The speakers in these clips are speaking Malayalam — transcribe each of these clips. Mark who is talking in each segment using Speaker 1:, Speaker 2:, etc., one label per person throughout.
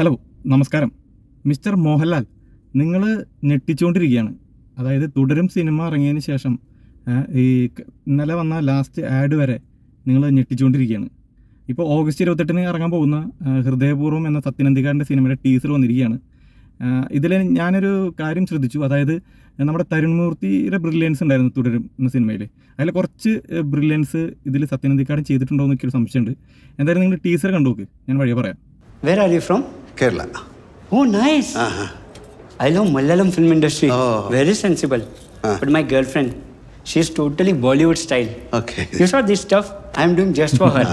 Speaker 1: ഹലോ നമസ്കാരം. മിസ്റ്റർ മോഹൻലാൽ നിങ്ങൾ ഞെട്ടിച്ചുകൊണ്ടിരിക്കുകയാണ് അതായത് തുടരും സിനിമ ഇറങ്ങിയതിന് ശേഷം ഈ ഇന്നലെ വന്ന ലാസ്റ്റ് ആഡ് വരെ നിങ്ങൾ ഞെട്ടിച്ചുകൊണ്ടിരിക്കുകയാണ് ഇപ്പോൾ ഓഗസ്റ്റ് ഇരുപത്തെട്ടിന് ഇറങ്ങാൻ പോകുന്ന ഹൃദയപൂർവം എന്ന സത്യനന്ദിക്കാരന്റെ സിനിമയുടെ ടീസർ വന്നിരിക്കുകയാണ്. ഇതിൽ ഞാനൊരു കാര്യം ശ്രദ്ധിച്ചു. അതായത് നമ്മുടെ തരുൺമൂർത്തിയുടെ ബ്രില്യൻസ് ഉണ്ടായിരുന്നു തുടരും എന്ന സിനിമയിൽ അതിൽ കുറച്ച് ബ്രില്യൻസ് ഇതിൽ സത്യനന്ദിക്കാരൻ ചെയ്തിട്ടുണ്ടോ എന്നൊക്കെ ഒരു സംശയമുണ്ട്. എന്തായാലും നിങ്ങൾ ടീസർ കണ്ടു നോക്ക്. ഞാൻ വഴിയെ പറയാം.
Speaker 2: Where are you from?
Speaker 3: Kerala.
Speaker 2: Oh, nice.
Speaker 3: Uh-huh.
Speaker 2: I love Malayalam film industry.
Speaker 3: Oh.
Speaker 2: Very sensible.
Speaker 3: Uh.
Speaker 2: But my girlfriend, she's totally Bollywood style.
Speaker 3: Okay.
Speaker 2: You saw this stuff? I'm doing just for her.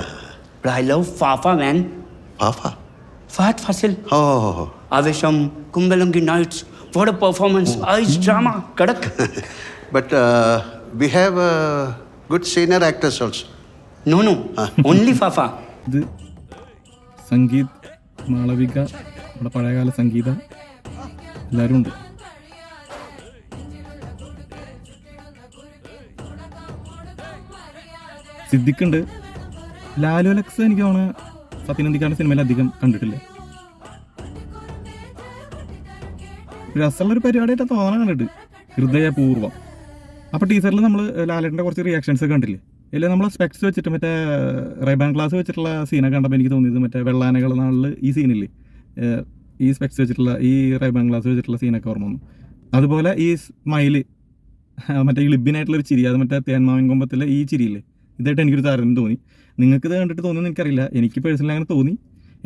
Speaker 2: but I love Fafa, man.
Speaker 3: Fafa?
Speaker 2: Fat Fasil.
Speaker 3: Oh.
Speaker 2: Avesham, Kumbalangi Nights. What a performance. Oh. Eyes drama. Kadak.
Speaker 3: but uh, we have uh, good senior actors also.
Speaker 2: No, no. only Fafa.
Speaker 1: The Sangeet Malavika നമ്മുടെ പഴയകാല സംഗീത എല്ലാവരും ഉണ്ട് സിദ്ദിഖുണ്ട്. ലാലു അലക്സ് എനിക്ക് തോന്നുന്നു സത്യനന്ദിക്കാരുടെ സിനിമയിൽ അധികം കണ്ടിട്ടില്ല. രസമുള്ളൊരു പരിപാടിയായിട്ട് തോന്നണം കണ്ടിട്ട്. ഹൃദയപൂർവം. അപ്പോൾ ടീച്ചറിൽ നമ്മൾ ലാലേട്ടന്റെ കുറച്ച് റിയാക്ഷൻസ് ഒക്കെ കണ്ടില്ലേ? ഇല്ല നമ്മൾ സ്പെക്സ് വെച്ചിട്ട് മറ്റേ റൈബാൻ ക്ലാസ് വെച്ചിട്ടുള്ള സീനൊക്കെ കണ്ടപ്പോൾ എനിക്ക് തോന്നിയത് മറ്റേ വെള്ളാനകൾ നാളിൽ ഈ സീനില്ലേ ഈ സ്പെക്സ് വെച്ചിട്ടുള്ള ഈ റൈബാൻ ക്ലാസ് വെച്ചിട്ടുള്ള സീനൊക്കെ ഓർമ്മ വന്നു. അതുപോലെ ഈ സ്മൈൽ മറ്റേ ഗ്ലിബിനായിട്ടുള്ള ഒരു ചിരി അത് മറ്റേ തേന്മാവിൻ കൊമ്പത്തിലെ ഈ ചിരിയില്ലേ? ഇതായിട്ട് എനിക്കൊരു താരതമ്യം തോന്നി. നിങ്ങൾക്ക് ഇത് കണ്ടിട്ട് തോന്നുന്നു എനിക്കറിയില്ല. എനിക്ക് പേഴ്സണലി അങ്ങനെ തോന്നി.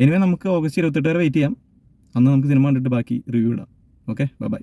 Speaker 1: എനിവേ നമുക്ക് ഓഗസ്റ്റ് ഇരുപത്തെട്ട് വരെ വെയിറ്റ് ചെയ്യാം. അന്ന് നമുക്ക് സിനിമ കണ്ടിട്ട് ബാക്കി റിവ്യൂ ഇടാം. Okay bye